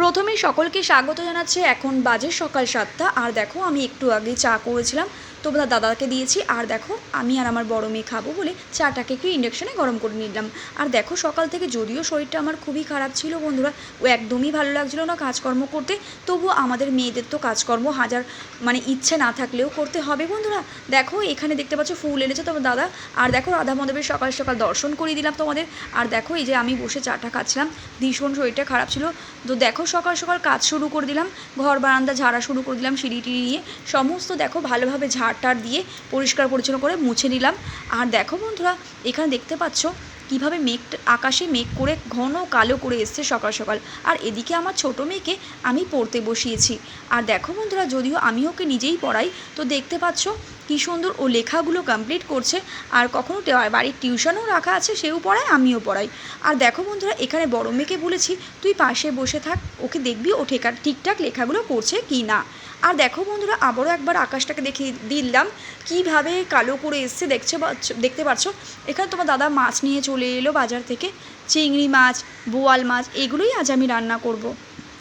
প্রথমেই সকলকে স্বাগত জানাচ্ছি। এখন বাজে সকাল সাতটা। আর দেখো, আমি একটু আগে চা করেছিলাম। তো দাদাকে দিয়েছি, আর দেখো আমি আর আমার বড় মেয়ে খাব বলে চাটাকে একটু ইন্ডাকশানে গরম করে নিলাম। আর দেখো সকাল থেকে যদিও শরীরটা আমার খুবই খারাপ ছিল বন্ধুরা, ও একদমই ভালো লাগছিল না কাজকর্ম করতে, তবু আমাদের মেয়েদের তো কাজকর্ম হাজার মানে ইচ্ছে না থাকলেও করতে হবে বন্ধুরা। দেখো এখানে দেখতে পাচ্ছ ফুল এনেছে তোমার দাদা, আর দেখো রাধা মাধবের সকাল সকাল দর্শন করিয়ে দিলাম তোমাদের। আর দেখো এই যে আমি বসে চাটা খাচ্ছিলাম, ভীষণ শরীরটা খারাপ ছিল। তো দেখো সকাল সকাল কাজ শুরু করে দিলাম, ঘর বারান্দা ঝাড়া শুরু করে দিলাম সিঁড়ি টিড়ি নিয়ে। সমস্ত দেখো ভালোভাবে ঝাড় টাড় দিয়ে পরিষ্কার পরিচ্ছন্ন করে মুছে নিলাম। আর দেখো বন্ধুরা, এখানে দেখতে পাচ্ছ কীভাবে মেঘ, আকাশে মেঘ করে ঘন কালো করে এসছে সকাল সকাল। আর এদিকে আমার ছোটো মেয়েকে আমি পড়তে বসিয়েছি। আর দেখো বন্ধুরা, যদিও আমি ওকে নিজেই পড়াই, তো দেখতে পাচ্ছ কি সুন্দর ও লেখাগুলো কমপ্লিট করছে। আর কখনো টে- বাড়ির টিউশনও রাখা আছে, সেও পড়ায়, আমিও পড়াই। আর দেখো বন্ধুরা, এখানে বড় মেয়েকে বলেছি, তুই পাশে বসে থাক, ওকে দেখবি ও ঠেকা, ঠিকঠাক লেখাগুলো করছে কি না আর দেখো বন্ধুরা, আবারও একবার আকাশটাকে দেখিয়ে দিলাম। কীভাবে কালো করে এসছে দেখছে দেখতে পাচ্ছ? এখানে তোমার দাদা মাছ নিয়ে চলে এলো বাজার থেকে। চিংড়ি মাছ, বোয়াল মাছ, এগুলোই আজ আমি রান্না করব।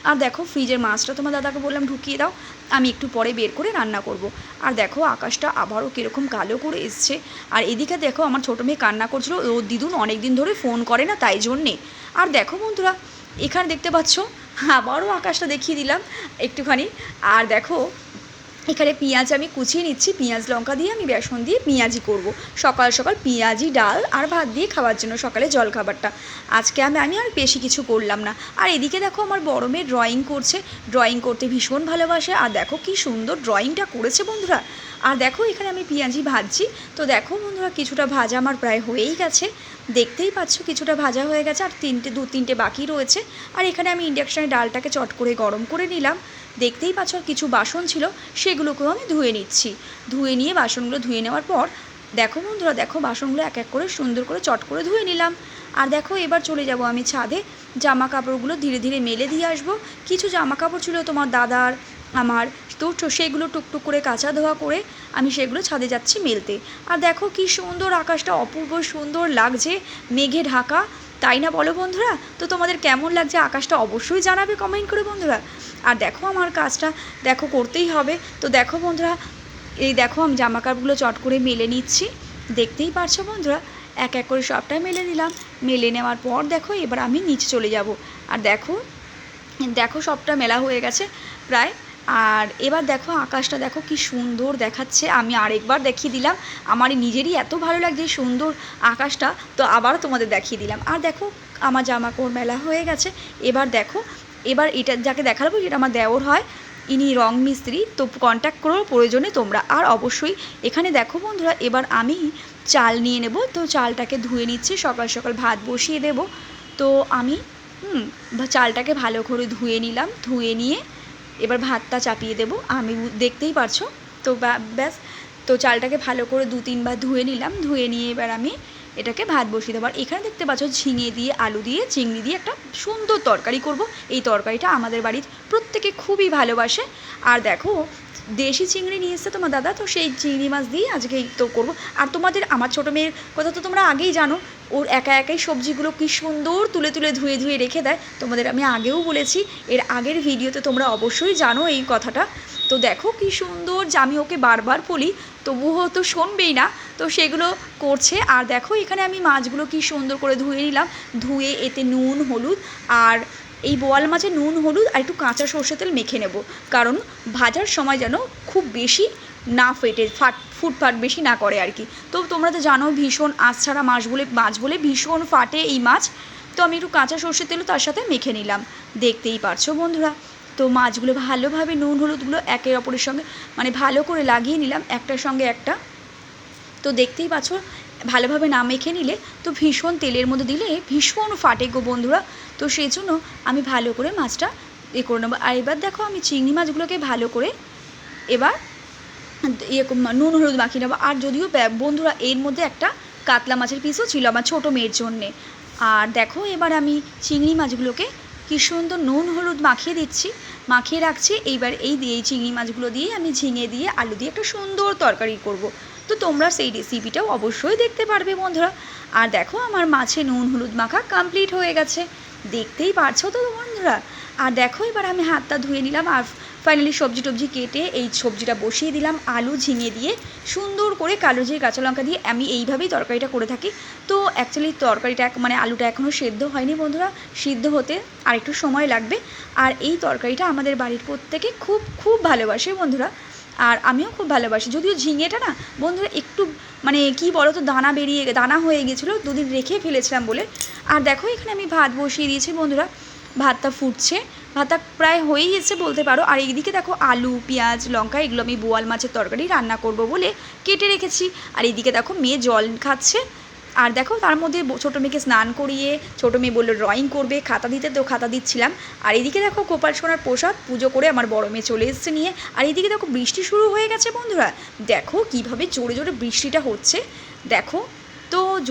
আর দেখো, ফ্রিজের মাছটা তোমার দাদাকে বললাম, ঢুকিয়ে দাও। আমি একটু পরে বের করে রান্না করব। আর দেখো, আকাশটা আবারও কীরকম কালো করে এসছে। আর এদিকে দেখো, আমার ছোটো মেয়ে কান্না করছিল। ও দিদুন অনেক দিন ধরে ফোন করে না, তাই জন্যে। আর দেখো বন্ধুরা, এখানে দেখতে পাচ্ছ আবারও আকাশটা দেখিয়ে দিলাম একটুখানি। আর দেখো, এখানে পেঁয়াজ আমি কুচিয়ে নিচ্ছি। পেঁয়াজ লঙ্কা দিয়ে আমি বেসন দিয়ে পেঁয়াজি করব। সকাল সকাল পেঁয়াজি, ডাল আর ভাত দিয়ে খাওয়ার জন্য সকালে জল খাবারটা আজকে আমি আমি আর বেশি কিছু করলাম না। আর এদিকে দেখো, আমার বড় মেয়ে ড্রয়িং করছে। ড্রয়িং করতে ভীষণ ভালোবাসে। আর দেখো কি সুন্দর ড্রয়িংটা করেছে বন্ধুরা। আর দেখো, এখানে আমি পেঁয়াজি ভাজছি। তো দেখো বন্ধুরা, কিছুটা ভাজা আমার প্রায় হয়েই গেছে। দেখতেই পাচ্ছ কিছুটা ভাজা হয়ে গেছে আর তিনটে, দু তিনটে বাকি রয়েছে। আর এখানে আমি ইন্ডাকশানে ডালটাকে চট করে গরম করে নিলাম। দেখতেই পাচ্ছ কিছু বাসন ছিল, সেগুলোকেও আমি ধুয়ে নিচ্ছি। ধুয়ে নিয়ে বাসনগুলো ধুয়ে নেওয়ার পর, দেখো বন্ধুরা, দেখো বাসনগুলো এক এক করে সুন্দর করে চট করে ধুয়ে নিলাম। আর দেখো এবার চলে যাব আমি ছাদে। জামা কাপড়গুলো ধীরে ধীরে মেলে দিয়ে আসব। কিছু জামা কাপড় ছিল তোমার দাদার আমার। তো সেগুলো টুকটুক করে কাঁচা ধোয়া করে আমি সেগুলো ছাদে যাচ্ছি মেলতে। আর দেখো কি সুন্দর আকাশটা, অপূর্ব সুন্দর লাগছে, মেঘে ঢাকা। তাই না বলো বন্ধুরা? তো তোমাদের কেমন লাগছে আকাশটা অবশ্যই জানাবে কমেন্ট করে বন্ধুরা। আর দেখো আমার কাজটা, দেখো করতেই হবে। তো দেখো বন্ধুরা, এই দেখো আমি জামা কাপড়গুলো চট করে মেলে নিচ্ছি। দেখতেই পারছ বন্ধুরা? এক এক করে সবটাই মেলে নিলাম। মেলে নেওয়ার পর দেখো এবার আমি নিচে চলে যাব। আর দেখো দেখো সবটা মেলা হয়ে গেছে। প্রায় আর এবার দেখো আকাশটা দেখো কি সুন্দর দেখাচ্ছে। আমি আরেকবার দেখিয়ে দিলাম। আমার নিজেরই এত ভালো লাগছে সুন্দর আকাশটা। তো আবার তোমাদের দেখিয়ে দিলাম। আর দেখো, আমার জামা কাপড় মেলা হয়ে গেছে। এবার দেখো, এবার এটা যাকে দেখাবো যেটা আমার দেওর হয়। ইনি রং মিস্ত্রি, তো কন্ট্যাক্ট করো, প্রয়োজনে তোমরা। আর অবশ্যই এখানে দেখো বন্ধুরা, এবার আমি চাল নিয়ে নেব। তো চালটাকে ধুয়ে নিচ্ছি, সকাল সকাল ভাত বসিয়ে দেব। তো আমি, হুম চালটাকে ভালো করে ধুয়ে নিলাম। ধুয়ে নিয়ে এবার ভাতটা চাপিয়ে দেবো। আমি দেখতেই পারছ। তো ব্যাস, তো চালটাকে ভালো করে দু তিনবার ধুয়ে নিলাম। ধুয়ে নিয়ে এবার আমি এটাকে ভাত বসিয়ে দেবো। আর এখানে দেখতে পাচ্ছ, ঝিঙে দিয়ে, আলু দিয়ে, চিংড়ি দিয়ে একটা সুন্দর তরকারি করব। এই তরকারিটা আমাদের বাড়ির প্রত্যেকে খুবই ভালোবাসে। আর দেখো, দেশি চিংড়ি নিয়ে এসছে তোমার দাদা, তো সেই চিংড়ি মাছ দিয়ে আজকে তো করব। আর তোমাদের, আমার ছোটো মেয়ের কথা তো তোমরা আগেই জানো, ওর একা একাই সবজিগুলো কি সুন্দর তুলে তুলে ধুয়ে ধুয়ে রেখে দেয়। তোমাদের আমি আগেও বলেছি, এর আগের ভিডিওতে তোমরা অবশ্যই জানো এই কথাটা। তো দেখো কি সুন্দর, যে আমি ওকে বারবার বলি, তবুও তো শুনবেই না। তো সেগুলো করছে। আর দেখো, এখানে আমি মাছগুলো কি সুন্দর করে ধুয়ে নিলাম। ধুয়ে এতে নুন, হলুদ আর এই বোয়াল মাছে নুন, হলুদ আর একটু কাঁচা সর্ষে তেল মেখে নেব। কারণ ভাজার সময় যেন খুব বেশি না ফেটে, ফাট, ফুটফাট বেশি না করে আর কি। তো তোমরা তো জানো ভীষণ আঁচ ছাড়া মাছ বলে মাছ বলে ভীষণ ফাটে এই মাছ। তো আমি একটু কাঁচা সর্ষে তেলও তার সাথে মেখে নিলাম। দেখতেই পারছ বন্ধুরা। তো মাছগুলো ভালোভাবে নুন, হলুদগুলো একে অপরের সঙ্গে মানে ভালো করে লাগিয়ে নিলাম একটার সঙ্গে একটা। তো দেখতেই পাচ্ছ, ভালোভাবে না মেখে নিলে তো ভীষণ তেলের মধ্যে দিলে ভীষণ ফাটে গো বন্ধুরা। তো সেই জন্য আমি ভালো করে মাছটা এ করে নেব। আর এবার দেখো আমি চিংড়ি মাছগুলোকে ভালো করে এবার ইয়ে নুন, হলুদ মাখিয়ে নেব। আর যদিও বন্ধুরা এর মধ্যে একটা কাতলা মাছের পিসও ছিল আমার ছোটো মেয়ের জন্যে। আর দেখো এবার আমি চিংড়ি মাছগুলোকে কি সুন্দর নুন হলুদ মাখিয়ে দিচ্ছি। মাখিয়ে রাখছি, এইবার এই দিয়ে, এই চিংড়ি মাছগুলো দিয়ে আমি ঝিঙে দিয়ে, আলু দিয়ে একটা সুন্দর তরকারি করব। তো তোমরা সেই রেসিপিটাও অবশ্যই দেখতে পারবে বন্ধুরা। আর দেখো আমার মাছে নুন হলুদ মাখা কমপ্লিট হয়ে গেছে। দেখতেই পারছ তো বন্ধুরা? আর দেখো এবার আমি হাতটা ধুয়ে নিলাম আর ফাইনালি সবজি টবজি কেটে এই সবজিটা বসিয়ে দিলাম, আলু ঝিঙে দিয়ে। সুন্দর করে কালো জিরে, কাঁচা লঙ্কা দিয়ে আমি এইভাবেই তরকারিটা করে থাকি। তো অ্যাকচুয়ালি তরকারিটা মানে আলুটা এখনও সেদ্ধ হয়নি বন্ধুরা, সিদ্ধ হতে আর একটু সময় লাগবে। আর এই তরকারিটা আমাদের বাড়ির প্রত্যেকে খুব খুব ভালোবাসে বন্ধুরা। আর আমিও খুব ভালোবাসি, যদিও ঝিঙেটা না বন্ধুরা একটু মানে কি বলো তো দানা বেরিয়ে, দানা হয়ে গেছিল, দুদিন রেখে ফেলেছিলাম বলে। আর দেখো এখানে আমি ভাত বসিয়ে দিয়েছি বন্ধুরা। ভাতটা ফুটছে। ভাতটা প্রায় হয়েই এসেছে বলতে পারো। আর এইদিকে দেখো আলু, পেঁয়াজ, লঙ্কা, এগুলো আমি বোয়াল মাছের তরকারি রান্না করব বলে কেটে রেখেছি। আর এইদিকে দেখো মেয়ে জল খাচ্ছে। আর দেখো তার মধ্যে ছোটো মেয়েকে স্নান করিয়ে, ছোটো মেয়ে বলল ড্রয়িং করবে, খাতা দিতে তো খাতা দিচ্ছিলাম। আর এদিকে দেখো গোপাল সোনার প্রসাদ, পুজো করে আমার বড় মেয়ে চলে এসছে নিয়ে। আর এদিকে দেখো বৃষ্টি শুরু হয়ে গেছে বন্ধুরা। দেখো কীভাবে জোরে জোরে বৃষ্টিটা হচ্ছে। দেখো তো